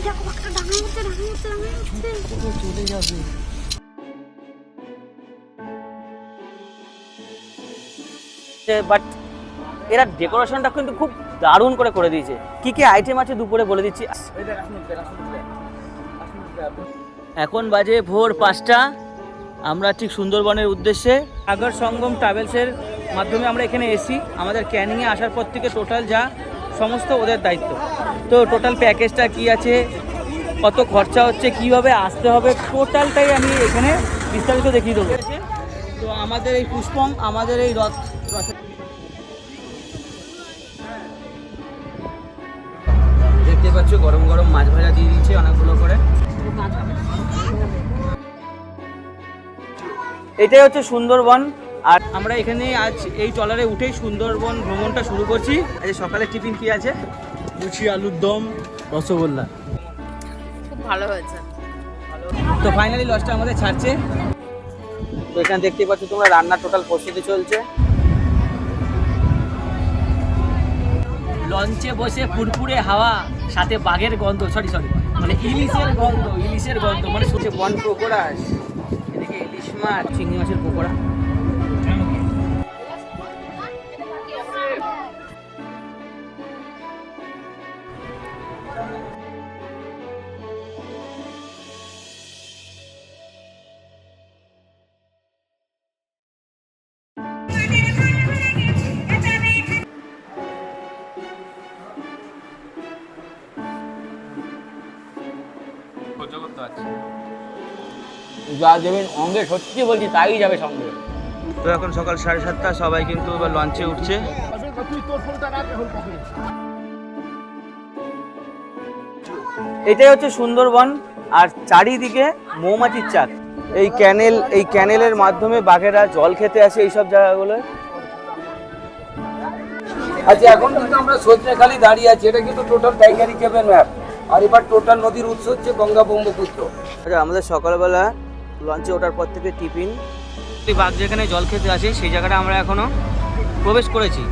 ওই দেখো একটা ডাঙা হচ্ছে ডাঙা হচ্ছে ডাঙা হচ্ছে চলে যাবে বাট এরা ডেকোরেশনটা কিন্তু খুব দারুণ করে করে দিয়েছে। কি কি আইটেম আছে দুপুরে বলে দিচ্ছি। এখন বাজে ভোর পাঁচটা। আমরা ঠিক সুন্দরবনের উদ্দেশ্যে সাগর সঙ্গম ট্রাভেলসের মাধ্যমে আমরা এখানে এসি আমাদের ক্যানিংয়ে আসার পর থেকে টোটাল যা সমস্ত ওদের দায়িত্ব। তো টোটাল প্যাকেজটা কি আছে? কত খরচা হচ্ছে? কীভাবে আসতে হবে? টোটালটাই আমি এখানে বিস্তারিত দেখিয়ে দেবো। তো আমাদের এই পুষ্পম আমাদের এই রথ দেখতে পাচ্ছ গরম গরম মাছ ভাজা দিয়ে দিচ্ছে অনেকগুলো করে। এটাই হচ্ছে সুন্দরবন। আর আমরা এখানে আজ এই ট্রলারে উঠেই সুন্দরবন ভ্রমণটা শুরু করছি। আজ সকালে টিফিন কি আছে? লুচি আলুর দম রসগোল্লা। খুব ভালো হয়েছে। তো ফাইনালি লসটা আমাদের ছাড়ছে। তো এখানে দেখতে পাচ্ছ তোমরা রান্না টোটাল প্রস্তুতি চলছে। লঞ্চে বসে ফুরফুরে হাওয়া সাথে বাঘের গন্ধ সরি সরি মানে ইলিশের গন্ধ ইলিশের গন্ধ মানে শুনছে বন পকোড়া এদিকে ইলিশ মাছ চিংড়ি মাছের পকোড়া। যা দেবেন অঙ্গে সত্যি বলছি তাই যাবে সঙ্গে। তো এখন সকাল সাড়ে সাতটা সবাই কিন্তু এবার লঞ্চে উঠছে। এটাই হচ্ছে সুন্দরবন আর চারিদিকে মৌমাছির চাক এই ক্যানেল এই ক্যানেলের মাধ্যমে বাঘেরা জল খেতে আসে এইসব জায়গাগুলোয় আচ্ছা এখন কিন্তু আমরা সজনেখালি দাঁড়িয়ে আছি এটা কিন্তু টোটাল টাইগারি কেবেন ম্যাপ আর এবার টোটাল নদীর উৎস হচ্ছে গঙ্গা ব্রহ্মপুত্র। আচ্ছা আমাদের সকালবেলা লঞ্চে ওঠার পর থেকে টিফিন। বাঘ যেখানে জল খেতে আসে সেই জায়গাটা আমরা এখনও প্রবেশ করেছি।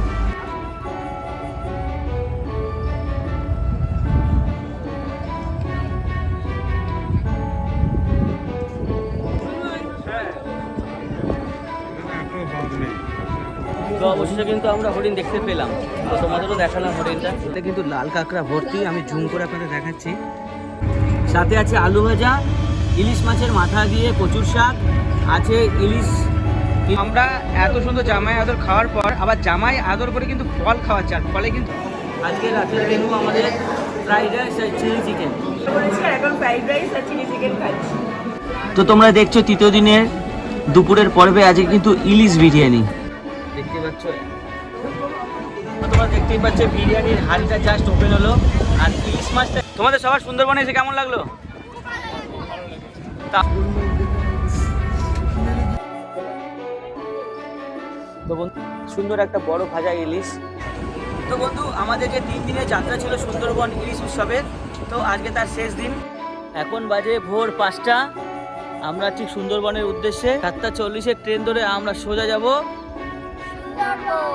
তো অবশেষে কিন্তু আমরা হরিণ দেখতে পেলাম। তো তোমাদেরও দেখালাম হরিণটা। এটা কিন্তু লাল কাঁকড়া ভর্তি আমি ঝুম করে আপনাদের দেখাচ্ছি। সাথে আছে আলু ভাজা ইলিশ মাছের মাথা দিয়ে কচুর শাক আছে ইলিশ আমরা এত সুন্দর জামাই আদর খাওয়ার পর আবার জামাই আদর করে কিন্তু ফল খাওয়াচ্ছে আর ফলে কিন্তু আজকে রাতের মেনু আমাদের ফ্রাইড রাইস আর চিলি চিকেন এখন ফ্রাইড রাইস আর চিলি চিকেন খাচ্ছি তো তোমরা দেখছ তৃতীয় দিনের দুপুরের পর্বে আজকে কিন্তু ইলিশ বিরিয়ানি। দেখতে পাচ্ছ? তোমরা দেখতেই পাচ্ছ বিরিয়ানির হাঁড়িটা জাস্ট ওপেন হলো। আর ইলিশ মাছটা তোমাদের সবার সুন্দরবনে এসে কেমন লাগল? তা- বন্ধু সুন্দর একটা বড় ভাজা ইলিশ। তো বন্ধু আমাদের যে তিন দিনের যাত্রা ছিল সুন্দরবন ইলিশ উৎসবের তো আজকে তার শেষ দিন। এখন বাজে ভোর পাঁচটা। আমরা ঠিক সুন্দরবনের উদ্দেশ্যে সাতটা চল্লিশের ট্রেন ধরে আমরা সোজা যাব।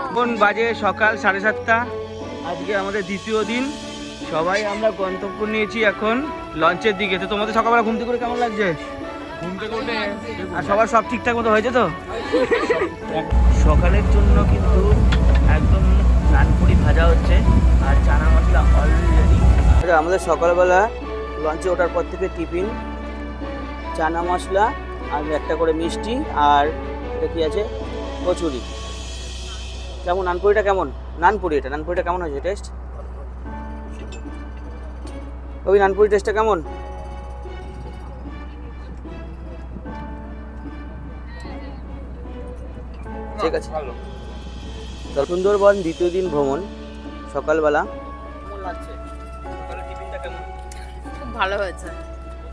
এখন বাজে সকাল সাড়ে সাতটা। আজকে আমাদের দ্বিতীয় দিন। সবাই আমরা গন্তব্য নিয়েছি এখন লঞ্চের দিকে। তো তোমাদের সকালবেলা ঘুমতে করে কেমন লাগছে? আর সবার সব ঠিকঠাক মতো হয়েছে তো? সকালের জন্য কিন্তু একদম নানপুরি ভাজা হচ্ছে আর চানা মশলা অলরেডি আচ্ছা আমাদের সকালবেলা লঞ্চে ওঠার পর থেকে টিফিন চানা মশলা আর একটা করে মিষ্টি আর এটা কি আছে? কচুরি। কেমন? নানপুরিটা কেমন? নানপুরি এটা নানপুরিটা কেমন হয়েছে? টেস্ট ওই নানপুরি টেস্টটা কেমন? ঠিক আছে। সুন্দরবন দ্বিতীয় দিন ভ্রমণ সকালবেলা। কেমন লাগছে? সকালে টিফিনটা কেমন? খুব ভালো হয়েছে।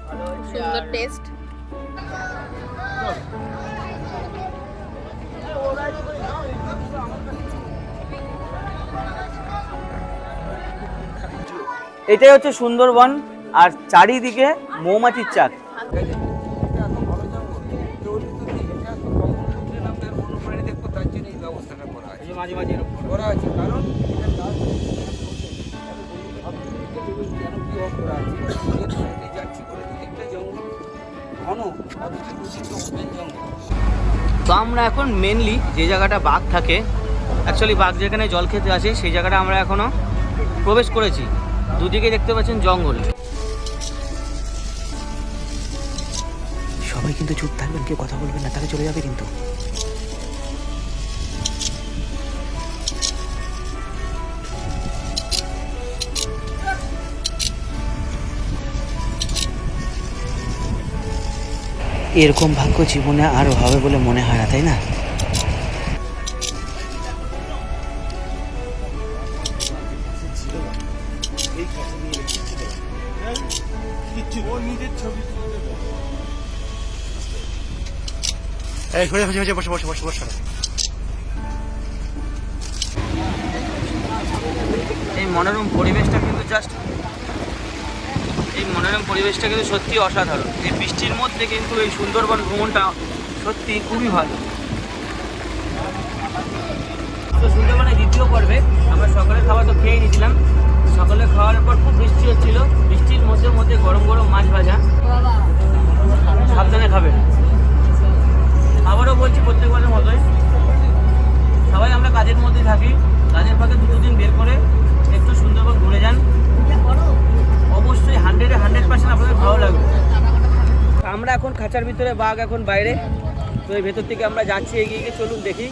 ভালো সুন্দর টেস্ট এটাই হচ্ছে সুন্দরবন আর চারিদিকে মৌমাছির চাক। তো আমরা এখন মেনলি যে জায়গাটা বাঘ থাকে অ্যাকচুয়ালি বাঘ যেখানে জল খেতে আসে, সেই জায়গাটা আমরা এখনও প্রবেশ করেছি। দুদিকে দেখতে পাচ্ছেন জঙ্গল। সবাই কিন্তু চুপ থাকবেন, কেউ কথা বলবেন না, তাহলে চলে যাবে কিন্তু। এরকম ভাগ্য জীবনে আরও হবে বলে মনে হয় না, তাই না? এই হয়ে হয়ে হয়ে বসে বসে বসে বসে। এই মনোরম পরিবেশটা কিন্তু জাস্ট এই মনোরম পরিবেশটা কিন্তু সত্যি অসাধারণ। এই বৃষ্টির মধ্যে কিন্তু এই সুন্দরবন ভ্রমণটা সত্যি খুবই ভালো। তো সুন্দরবনের দ্বিতীয় পর্বে আমরা সকালে খাবার তো খেয়ে নিয়েছিলাম। সকালে খাওয়ার পর খুব বৃষ্টি হচ্ছিল। বৃষ্টির মধ্যে মধ্যে গরম গরম মাছ ভাজা। সাবধানে আবারও বলছি প্রত্যেকবারের মতোই। সবাই আমরা কাজের মধ্যে থাকি। কাজের ফাঁকে দুটো দিন বের করে একটু সুন্দরবন ঘুরে যান। অবশ্যই হান্ড্রেডে হান্ড্রেড পার্সেন্ট আপনাদের ভালো লাগবে। আমরা এখন খাঁচার ভিতরে, বাঘ এখন বাইরে। তো এই ভেতর থেকে আমরা যাচ্ছি, এগিয়ে গিয়ে চলুন দেখি।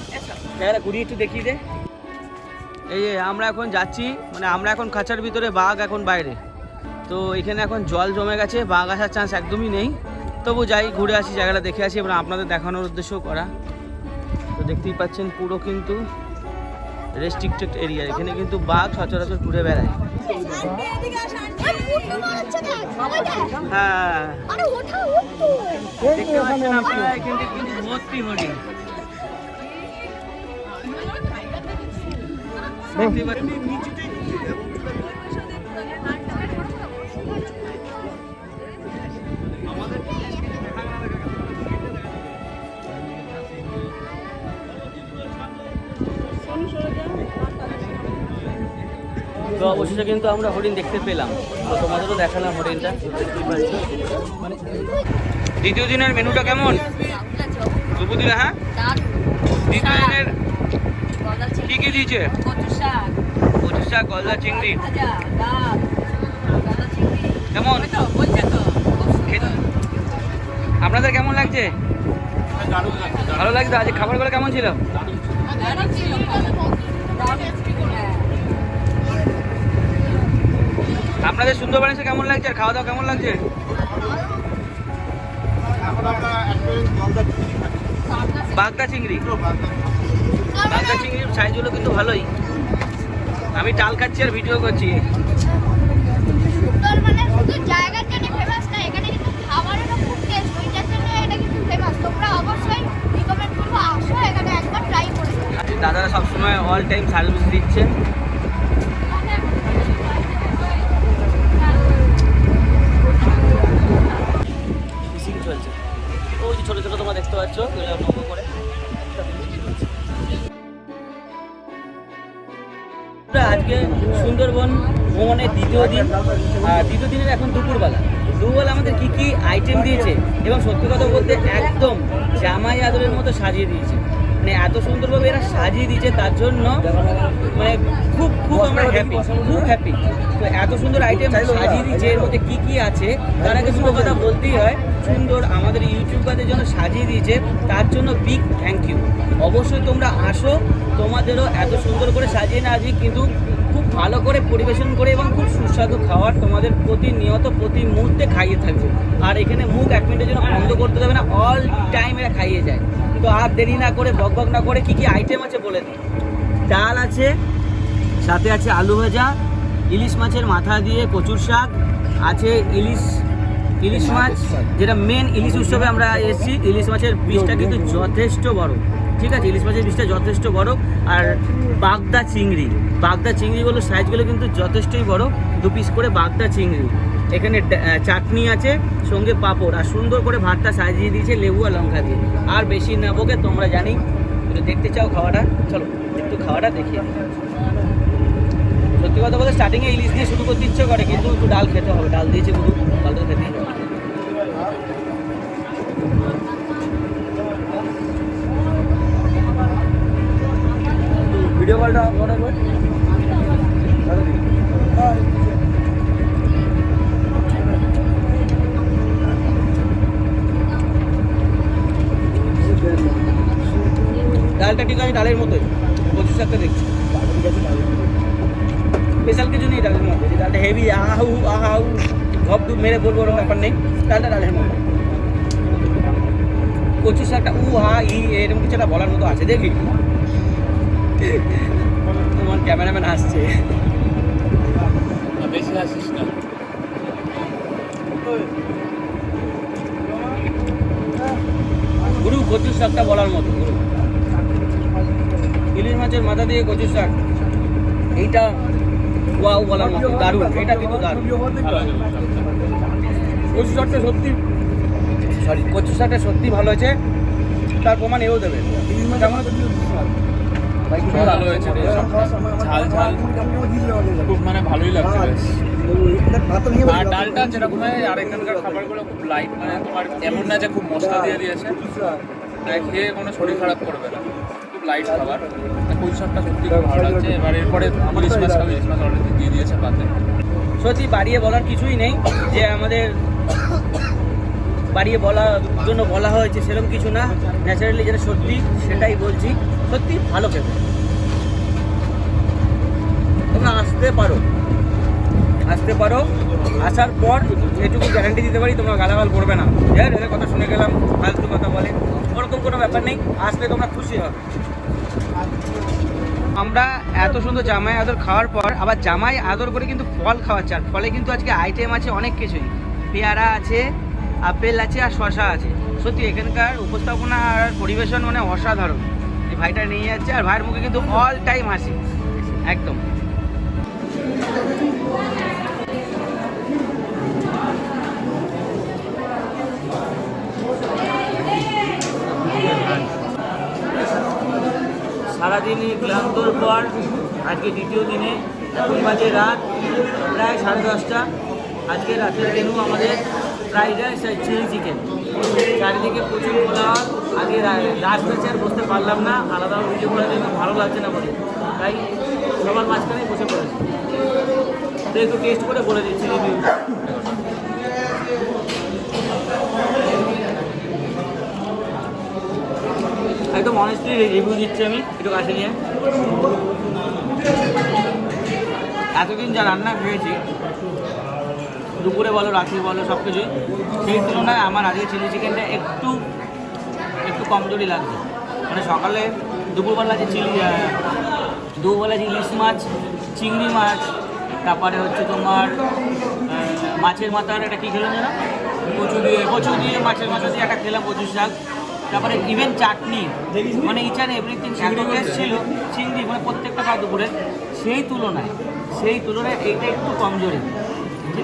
জায়গাটা ঘুরিয়ে একটু দেখিয়ে দে। এই আমরা এখন যাচ্ছি মানে আমরা এখন খাঁচার ভিতরে, বাঘ এখন বাইরে। তো এখানে এখন জল জমে গেছে, বাঘ আসার চান্স একদমই নেই। তবু যাই, ঘুরে আসি, জায়গাটা দেখে আসি এবং আপনাদের দেখানোর উদ্দেশ্যও করা। তো দেখতেই পাচ্ছেন, পুরো কিন্তু রেস্ট্রিক্টেড এরিয়া এখানে কিন্তু বাঘ সচরাচর ঘুরে বেড়ায়। হ্যাঁ। অবশেষে কিন্তু আমরা হরিণ দেখতে পেলাম। তো তোমাদেরও দেখালাম হরিণটা। দ্বিতীয় দিনের মেনুটা কেমন? দুপুর হ্যাঁ? দ্বিতীয় দিনের কি কি দিয়েছে? কচু শাক। গলদা চিংড়ি। কেমন? আপনাদের কেমন লাগছে? ভালো লাগছে? আজ খাবারগুলো কেমন ছিল? আপনাদের সুন্দরবন এসে কেমন লাগছে? খাওয়া দাওয়া কেমন লাগছে? বাগদা চিংড়ি বাগদা চিংড়ির সাইজগুলো কিন্তু ভালোই। আমি টাল খাচ্ছি আর ভিডিও করছি। সুন্দরবনের শুধু অল টাইম ফেমাস না দ্বিতীয় দিন দ্বিতীয় দিনের এখন দুপুরবেলা। দুপুরবেলা আমাদের কি কি আইটেম দিয়েছে এবং সত্যি কথা বলতে একদম জামাই আদরের মতো সাজিয়ে দিয়েছে। মানে এত সুন্দরভাবে এরা সাজিয়ে দিয়েছে, তার জন্য মানে খুব খুব আমরা হ্যাপি খুব হ্যাপি তো এত সুন্দর আইটেম সাজিয়ে দিয়েছে, এর মধ্যে কি কি আছে, তার আগে কথা বলতেই হয়। সুন্দর আমাদের ইউটিউবারদের জন্য সাজিয়ে দিয়েছে, তার জন্য বিগ থ্যাংক ইউ অবশ্যই তোমরা আসো, তোমাদেরও এত সুন্দর করে সাজিয়ে না আজকে কিন্তু খুব ভালো করে পরিবেশন করে এবং খুব সুস্বাদু খাবার তোমাদের প্রতিনিয়ত প্রতি মুহূর্তে খাইয়ে থাকবে। আর এখানে মুখ এক মিনিটের জন্য বন্ধ করতে দেবে না অল টাইম এরা খাইয়ে যায়। তো আর দেরি না করে, বক বক না করে কি কি আইটেম আছে বলে দিই। ডাল আছে, সাথে আছে আলু ভাজা, ইলিশ মাছের মাথা দিয়ে কচুর শাক, আছে ইলিশ ইলিশ মাছ, যেটা মেন ইলিশ উৎসবে আমরা এসেছি। ইলিশ মাছের পিসটা কিন্তু যথেষ্ট বড়। ঠিক আছে, ইলিশ মাছের পিসটা যথেষ্ট বড়, আর বাগদা চিংড়ি। বাগদা চিংড়িগুলো সাইজগুলো কিন্তু যথেষ্টই বড়, দু পিস করে বাগদা চিংড়ি। এখানে চাটনি আছে, সঙ্গে পাঁপড়, আর সুন্দর করে ভাতটা সাজিয়ে দিয়েছে লেবু আর লঙ্কা দিয়ে। আর বেশি নেবোকে তোমরা জানি দেখতে চাও খাওয়াটা। চলো, একটু খাওয়াটা দিই। সত্যি কথা বলতে স্টার্টিংয়ে ইলিশ দিয়ে শুরু করতে ইচ্ছে করে, কিন্তু একটু ডাল খেতে হবে। ডাল দিয়েছে গুরু, ডাল তো খেতেই হবে। ডালটা মনে করে ডালটা ঠিক আছে ডালের মতোই পঁচিশ শাকটা দেখছি। স্পেশাল কিছু নেই ডালের মধ্যে ডালটা হেভি আহু আহাউ ঘপ ডুব মেরে বলব ওরকম ব্যাপার নেই, ডালটা ডালের মতো কচু শাকটা উ হা ই, এরকম কিছু একটা বলার মতো আছে, দেখি। তোমার ক্যামেরাম্যান আসছে। বেশি আসিস না। গুরু কচু শাকটা বলার মতো গুরু। ইলিশ মাছের মাথা দিয়ে কচু শাক। এইটা ওয়াও বলার মতো দারুণ। এটা কিন্তু দারুণ। কচু শাকটা সত্যি সরি কচু শাকটা সত্যি ভালো হয়েছে। তার প্রমাণ এও দেবে। খুব ভালো হয়েছে ঝাল ঝাল। খুব মানে ভালোই লাগছে আর ডালটা যেরকম হয় আর এখানকার খাবারগুলো খুব লাইট মানে তোমার এমন না যে খুব মশলা দিয়ে দিয়েছে। খেয়ে কোনো শরীর খারাপ করবে না। খুব লাইট খাবার। শাকটা সত্যি খুব ভালো লাগছে। এবার এরপরে ইলিশ মাছ খাবে। ইলিশ মাছ অলরেডি দিয়ে দিয়েছে পাতে। সত্যি বাড়িয়ে বলার কিছুই নেই। যে আমাদের বাড়িয়ে বলার জন্য বলা হয়েছে সেরকম কিছু না। ন্যাচারালি যেটা সত্যি সেটাই বলছি। সত্যি ভালো খেতে। তোমরা আসতে পারো। আসতে পারো। আসার পর এটুকু গ্যারান্টি দিতে পারি, তোমরা গালাগাল করবে না। হ্যাঁ এদের কথা শুনে গেলাম, ফালতু কথা বলে। ওরকম কোনো ব্যাপার নেই, আসলে তোমরা খুশি হবে। আমরা এত সুন্দর জামাই আদর খাওয়ার পর, আবার জামাই আদর করে কিন্তু ফল খাওয়াচ্ছে, আর ফলে কিন্তু আজকে আইটেম আছে অনেক কিছুই। পেয়ারা আছে, আপেল আছে, আর শশা আছে। সত্যি এখানকার উপস্থাপনা আর পরিবেশন মানে অসাধারণ। ভাইটা নিয়ে যাচ্ছে আর ভাইয়ের মুখে কিন্তু অল টাইম হাসি। একদম। সারাদিনই ক্লান্তর পর, আজকে দ্বিতীয় দিনে। এখন বাজে রাত প্রায় সাড়ে দশটা। আজকে রাতের মেনু আমাদের ফ্রাইড রাইস আর চিলি চিকেন চারিদিকে প্রচুর পোলাওয়ার আগে লাস্ট বেঁচে আর বসতে পারলাম না, আলাদা ভিডিও করে দেখতে ভালো লাগছে না বলে। তাই সবার মাঝখানে বসে পড়েছি। তো একটু টেস্ট করে বলে দিচ্ছি রিভিউ একদম অনেস্টলি রিভিউ দিচ্ছি আমি, একটু কাছে নিয়ে। এতদিন যা রান্না খেয়েছি দুপুরে বলো রাত্রে বলো সব কিছুই। সেই তুলনায় আমার আজকে চিলি চিকেনটা একটু একটু কমজোরি লাগছে মানে সকালে দুপুরবেলা যে চিলি দুপুরবেলা যে ইলিশ মাছ চিংড়ি মাছ তারপরে হচ্ছে তোমার মাছের মাথার একটা কী খেলাম যেন? কচু দিয়ে কচু দিয়ে মাছের মাথা দিয়ে একটা খেলাম কচু শাক। তারপরে ইভেন চাটনি মানে ইচ অ্যান্ড এভরিথিং এত টেস্ট ছিল চিংড়ি মানে প্রত্যেকটা খাওয়া দুপুরে। সেই তুলনায় সেই তুলনায় এইটা একটু কমজোরি।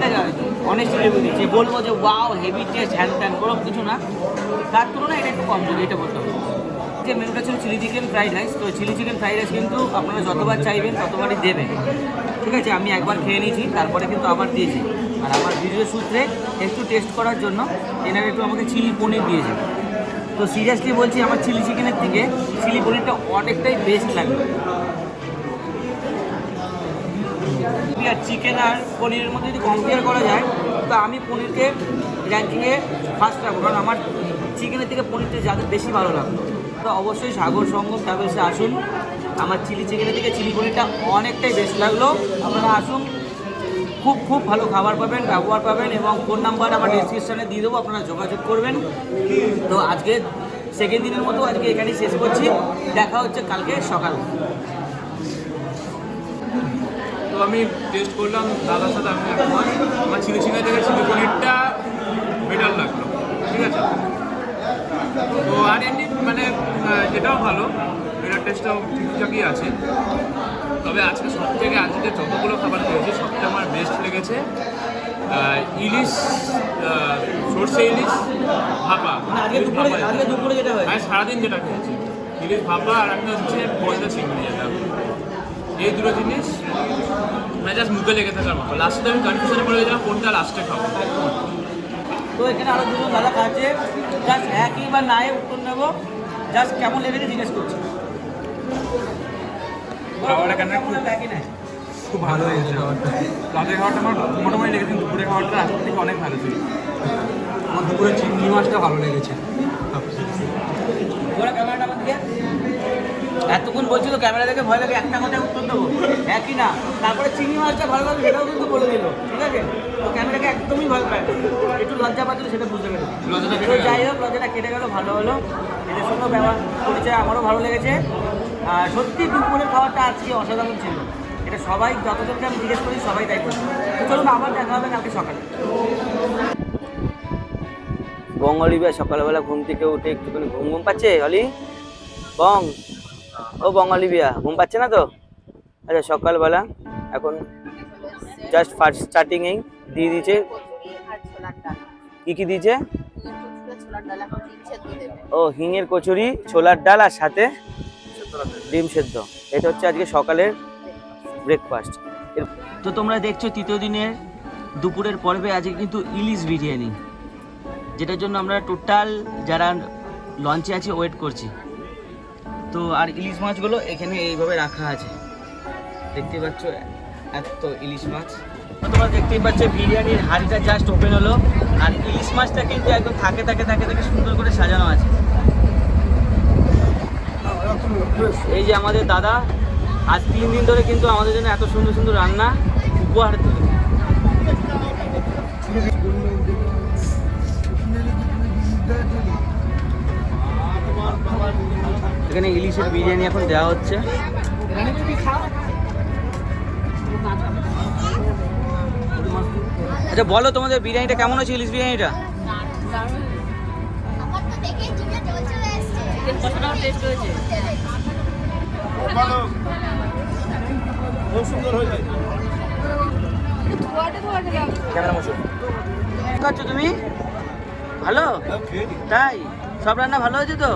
ঠিক আছে? অনেস্টলি রিভিউ দিচ্ছি বলব যে ওয়াও হেভি টেস্ট হ্যান ত্যান কোনো কিছু না। তার তুলনায় এটা একটু কমজোরি এটা বলতে হবে। যে মেনুটা ছিল চিলি চিকেন ফ্রাইড রাইস তো চিলি চিকেন ফ্রাইড রাইস কিন্তু আপনারা যতবার চাইবেন, ততবারই দেবেন। ঠিক আছে? আমি একবার খেয়ে নিয়েছি, তারপরে কিন্তু আবার দিয়েছি। আর আমার ভিডিও সূত্রে একটু টেস্ট করার জন্য এনারা একটু আমাকে চিলি পনির দিয়েছে। তো সিরিয়াসলি বলছি, আমার চিলি চিকেনের থেকে চিলি পনিরটা অনেকটাই বেস্ট লাগবে। আর চিকেন আর পনিরের মধ্যে যদি কম্পেয়ার করা যায়, তো আমি পনিরকে র্যাঙ্কিংয়ে ফার্স্ট রাখব। কারণ আমার চিকেনের থেকে পনিরটা যাদের বেশি ভালো লাগতো। তো অবশ্যই সাগর সঙ্গম ট্রাভেলসে আসুন। আমার চিলি চিকেনের থেকে চিলি পনিরটা অনেকটাই বেস্ট লাগল। আপনারা আসুন। খুব খুব ভালো খাবার পাবেন, ব্যবহার পাবেন এবং ফোন নাম্বার আমার ডিসক্রিপশানে দিয়ে দেবো, আপনারা যোগাযোগ করবেন। তো আজকে সেকেন্ড দিনের মতো আজকে এখানেই শেষ করছি। দেখা হচ্ছে কালকে সকালে। তো আমি টেস্ট করলাম দাদার সাথে আমি একমত আমার চিলি চিকেন থেকে চিলি পনিরটা বেটার লাগল ঠিক আছে? তো আর এমনি মানে যেটাও ভালো এটার টেস্টটাও ঠিকঠাকই আছে। তবে আজকে সব থেকে আজকে যতগুলো খাবার খেয়েছি সবথেকে আমার বেস্ট লেগেছে। ইলিশ সর্ষে ইলিশ ভাপা। মানে হয়েছে? সারাদিন যেটা খেয়েছি। ইলিশ ভাপা আর একটা হচ্ছে পয়সা চিংড়ি যেটা। এই দুটো জিনিস মানে জাস্ট মুখে লেগে থাকার মতো। লাস্টে আমি কনফিউশনে পড়ে গেছিলাম কোনটা লাস্টে খাব? তো এখানে আরও দুজন দাদা খাচ্ছে। জাস্ট একই বা নাই উত্তর নেব। জাস্ট কেমন লেগেছে জিজ্ঞেস করছি। খাবার এখানে খুব খুব ভালো হয়েছে খাবারটা। রাতের খাবারটা আমার মোটামুটি লেগেছে দুপুরের খাবারটা রাতের থেকে অনেক ভালো ছিল। আমার দুপুরে চিংড়ি মাছটা ভালো লেগেছে ওরা ক্যামেরাটা আমার দিকে এতক্ষণ বলছিল ক্যামেরা দেখে ভয় লাগে একটা কথায় উত্তর দেবো। একই না? তারপরে চিংড়ি মাছটা ভালো লাগে সেটাও কিন্তু বলে দিল ঠিক আছে? তো ক্যামেরাকে একদমই ভয় পায় একটু লজ্জা পাচ্ছিল সেটা বুঝতে তো যাই হোক লজ্জাটা কেটে গেল ভালো হলো। এদের সঙ্গে ব্যবহার পরিচয় আমারও ভালো লেগেছে। আর সত্যি দুপুরের খাবারটা আজকে অসাধারণ ছিল। এটা সবাই যতজনকে আমি জিজ্ঞেস করি সবাই তাই তো চলুন আবার দেখা হবে কালকে সকালে। বঙ্গলিবিয়া সকালবেলা ঘুম থেকে উঠে একটুখানি ঘুম ঘুম পাচ্ছে অলি? বং? ও বঙ্গলিবিয়া ঘুম পাচ্ছে না তো? আচ্ছা সকালবেলা এখন জাস্ট ফার্স্ট স্টার্টিংয়েই দিয়ে দিয়েছে। কি কি দিয়েছে? ও, হিঙের কচুরি, ছোলার ডাল আর সাথে ডিম সেদ্ধ। এটা হচ্ছে আজকে সকালের ব্রেকফাস্ট তো তোমরা দেখছ তৃতীয় দিনের দুপুরের পর্বে আজকে কিন্তু ইলিশ বিরিয়ানি, যেটার জন্য আমরা টোটাল যারা লঞ্চে আছি ওয়েট করছি। তো আর ইলিশ মাছগুলো এখানে এইভাবে রাখা আছে। দেখতে পাচ্ছ, এত ইলিশ মাছ। তোমরা দেখতেই পাচ্ছ, বিরিয়ানির হাঁড়িটা জাস্ট ওপেন হলো। আর ইলিশ মাছটা কিন্তু একদম থাকে থাকে থাকে থাকে, সুন্দর করে সাজানো আছে। এই যে আমাদের দাদা, আজ তিন দিন ধরে কিন্তু আমাদের জন্য এত সুন্দর সুন্দর রান্না উপহার দিল। এখানে ইলিশের বিরিয়ানি এখন দেওয়া হচ্ছে। আচ্ছা বলো তোমাদের বিরিয়ানিটা কেমন হয়েছে ইলিশ বিরিয়ানিটা? তুমি? ভালো? তাই? সব রান্না ভালো হয়েছে তো?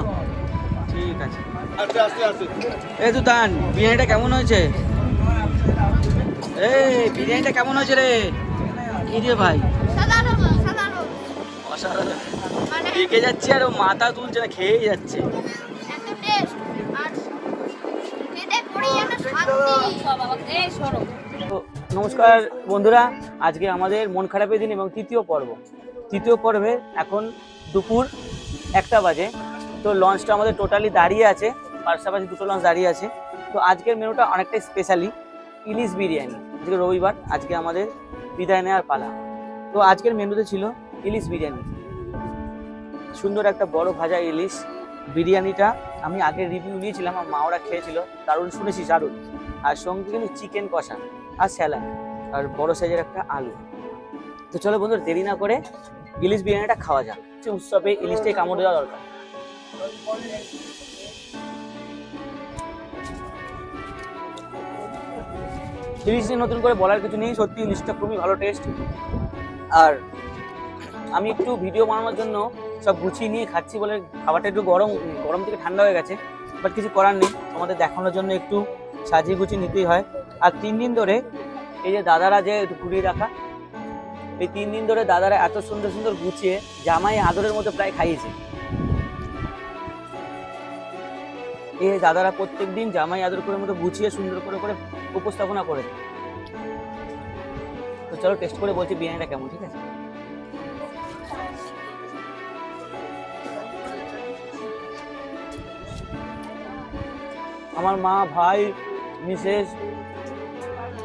ঠিক আছে। এই তো তান বিরিয়ানিটা কেমন হয়েছে? এই বিরিয়ানিটা কেমন হয়েছে রে? কি রে ভাই? সাধারণ সাধারণ। অসাধারণ। মানে দেখে যাচ্ছে আর ও মাথা তুলছে না খেয়েই যাচ্ছে। নমস্কার বন্ধুরা আজকে আমাদের মন খারাপের দিন এবং তৃতীয় পর্ব। তৃতীয় পর্বে এখন দুপুর একটা বাজে। তো লঞ্চটা আমাদের টোটালি দাঁড়িয়ে আছে, পাশাপাশি দুটো লঞ্চ দাঁড়িয়ে আছে। তো আজকের মেনুটা অনেকটাই স্পেশালি ইলিশ বিরিয়ানি, আজকে রবিবার, আজকে আমাদের বিদায় নেওয়ার পালা। তো আজকের মেনুতে ছিল ইলিশ বিরিয়ানি। সুন্দর একটা বড় ভাজা ইলিশ বিরিয়ানিটা আমি আগে রিভিউ নিয়েছিলাম, আমার মা ওরা খেয়েছিল, দারুণ শুনেছি, দারুণ। আর সঙ্গে কিন্তু চিকেন কষা আর স্যালাড আর বড় সাইজের একটা আলু। তো চলো বন্ধুরা, দেরি না করে ইলিশ বিরিয়ানিটা খাওয়া যাক। উৎসবে ইলিশটাই কামড় দেওয়া দরকার। ইলিশ নিয়ে নতুন করে বলার কিছু নেই সত্যি ইলিশটা খুবই ভালো টেস্ট আর আমি একটু ভিডিও বানানোর জন্য সব গুছিয়ে নিয়ে খাচ্ছি বলে খাবারটা একটু গরম গরম থেকে ঠান্ডা হয়ে গেছে বাট কিছু করার নেই। তোমাদের দেখানোর জন্য একটু সাজিয়ে গুছিয়ে নিতেই হয়। আর তিন দিন ধরে এই যে দাদারা যে একটু ঘুরিয়ে রাখা এই তিন দিন ধরে দাদারা এত সুন্দর সুন্দর গুছিয়ে জামাই আদরের মতো প্রায় খাইয়েছে। এই দাদারা প্রত্যেক দিন জামাই আদর করে মতো গুছিয়ে সুন্দর করে করে উপস্থাপনা করে। তো চলো টেস্ট করে বলছি বিরিয়ানিটা কেমন, ঠিক আছে? আমার মা, ভাই, মিসেস,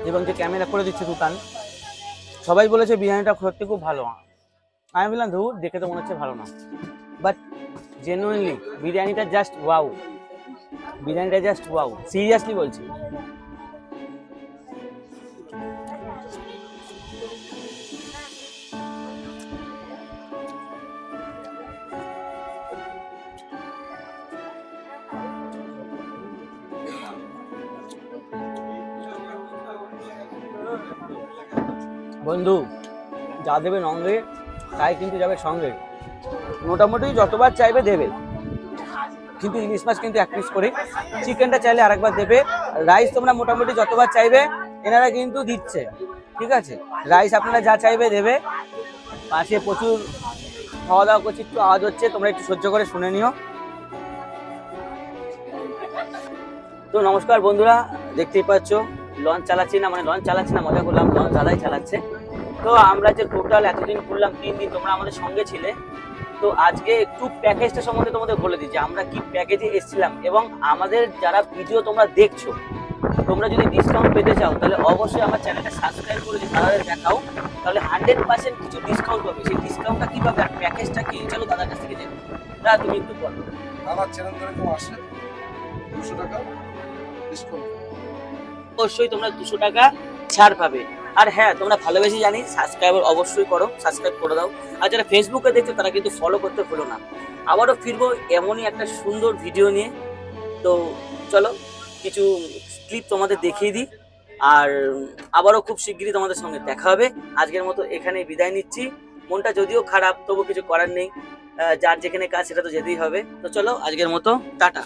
এবং যে ক্যামেরা করে দিচ্ছে দোকান, সবাই বলেছে বিরিয়ানিটা সত্যি খুব ভালো। আমি বললাম, ধুর, দেখে তো মনে হচ্ছে ভালো না। বাট জেনুইনলি বিরিয়ানিটা জাস্ট ওয়াও বিরিয়ানিটা জাস্ট ওয়াও সিরিয়াসলি বলছি। বন্ধু, যা দেবে নঙ্গে তাই কিন্তু যাবে সঙ্গে। মোটামুটি যতবার চাইবে দেবে। কিন্তু ইলিশ মাছ কিন্তু এক পিস করে চিকেনটা চাইলে আরেকবার দেবে। রাইস তোমরা মোটামুটি যতবার চাইবে, এনারা কিন্তু দিচ্ছে। ঠিক আছে? রাইস আপনারা যা চাইবে দেবে। পাশে প্রচুর খাওয়া দাওয়া করছি, একটু আওয়াজ হচ্ছে, তোমরা একটু সহ্য করে শুনে নিও। তো নমস্কার বন্ধুরা, দেখতেই পাচ্ছ লঞ্চ চালাচ্ছি না মানে লঞ্চ চালাচ্ছি না, মজা করলাম লঞ্চ দাদাই চালাচ্ছে। তো আমরা যে টোটাল এতদিন ঘুরলাম তিন দিন তোমরা আমাদের সঙ্গে ছিলে। তো আজকে একটু প্যাকেজটা সম্বন্ধে তোমাদের বলে দিই যে আমরা কি প্যাকেজে এসেছিলাম এবং আমাদের যারা ভিডিও তোমরা দেখছ তোমরা যদি ডিসকাউন্ট পেতে চাও তাহলে অবশ্যই আমার চ্যানেলটা সাবস্ক্রাইব করে যদি দাদাদের দেখাও। তাহলে হান্ড্রেড পার্সেন্ট কিছু ডিসকাউন্ট পাবে। সেই ডিসকাউন্টটা কীভাবে আর প্যাকেজটা কি চলো দাদার কাছ থেকে জেনে। দাদা তুমি একটু বলো। দাদার চ্যানেল ধরে কেউ আসে দুশো টাকা ডিসকাউন্ট অবশ্যই তোমরা দুশো টাকা ছাড় পাবে। আর হ্যাঁ তোমরা ভালোবেসে জানি সাবস্ক্রাইবার অবশ্যই করো সাবস্ক্রাইব করে দাও। আর যারা ফেসবুকে দেখছ, তারা কিন্তু ফলো করতে ভুলো না। আবারও ফিরবো এমনই একটা সুন্দর ভিডিও নিয়ে। তো চলো, কিছু ক্লিপ তোমাদের দেখিয়ে দিই। আর আবারও খুব শিগগিরই তোমাদের সঙ্গে দেখা হবে। আজকের মতো এখানে বিদায় নিচ্ছি। মনটা যদিও খারাপ, তবু কিছু করার নেই। যার যেখানে কাজ, সেটা তো যেতেই হবে। তো চলো, আজকের মতো, টাটা।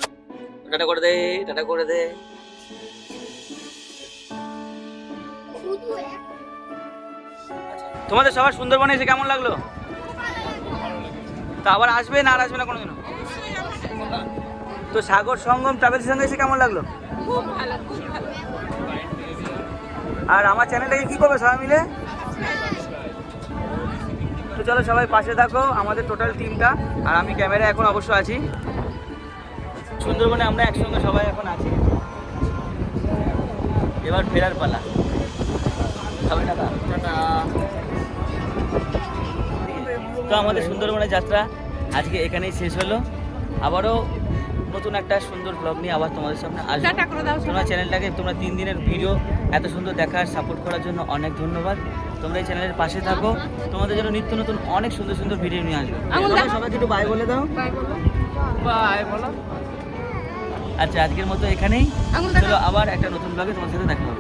টাটা করে দে, টাটা করে দে। তোমাদের সবার সুন্দরবনে এসে কেমন লাগল? তা আবার আসবে না আর আসবে না কোনোদিনও? তো সাগর সঙ্গম ট্রাভেলসের সঙ্গে এসে কেমন লাগল? আর আমার চ্যানেলটাকে কি করবে সবাই মিলে? তো চলো সবাই পাশে থাকো আমাদের টোটাল টিমটা আর আমি ক্যামেরা এখন অবশ্য আছি। সুন্দরবনে আমরা একসঙ্গে সবাই এখন আছি। এবার ফেরার পালা। তো? আমাদের সুন্দরবনের যাত্রা আজকে এখানেই শেষ হলো। আবারও নতুন একটা সুন্দর ব্লগ নিয়ে আবার তোমাদের সামনে আসব। তোমরা চ্যানেলটাকে তোমরা তিন দিনের ভিডিও এত সুন্দর দেখার সাপোর্ট করার জন্য অনেক ধন্যবাদ। তোমরা এই চ্যানেলের পাশে থাকো। তোমাদের জন্য নিত্য নতুন অনেক সুন্দর সুন্দর ভিডিও নিয়ে আসবে। সবাইকে একটু বাই বলে দাও। বাই বলো। আচ্ছা আজকের মতো এখানেই। চলো আবার একটা নতুন ব্লগে তোমার সাথে দেখা হবে।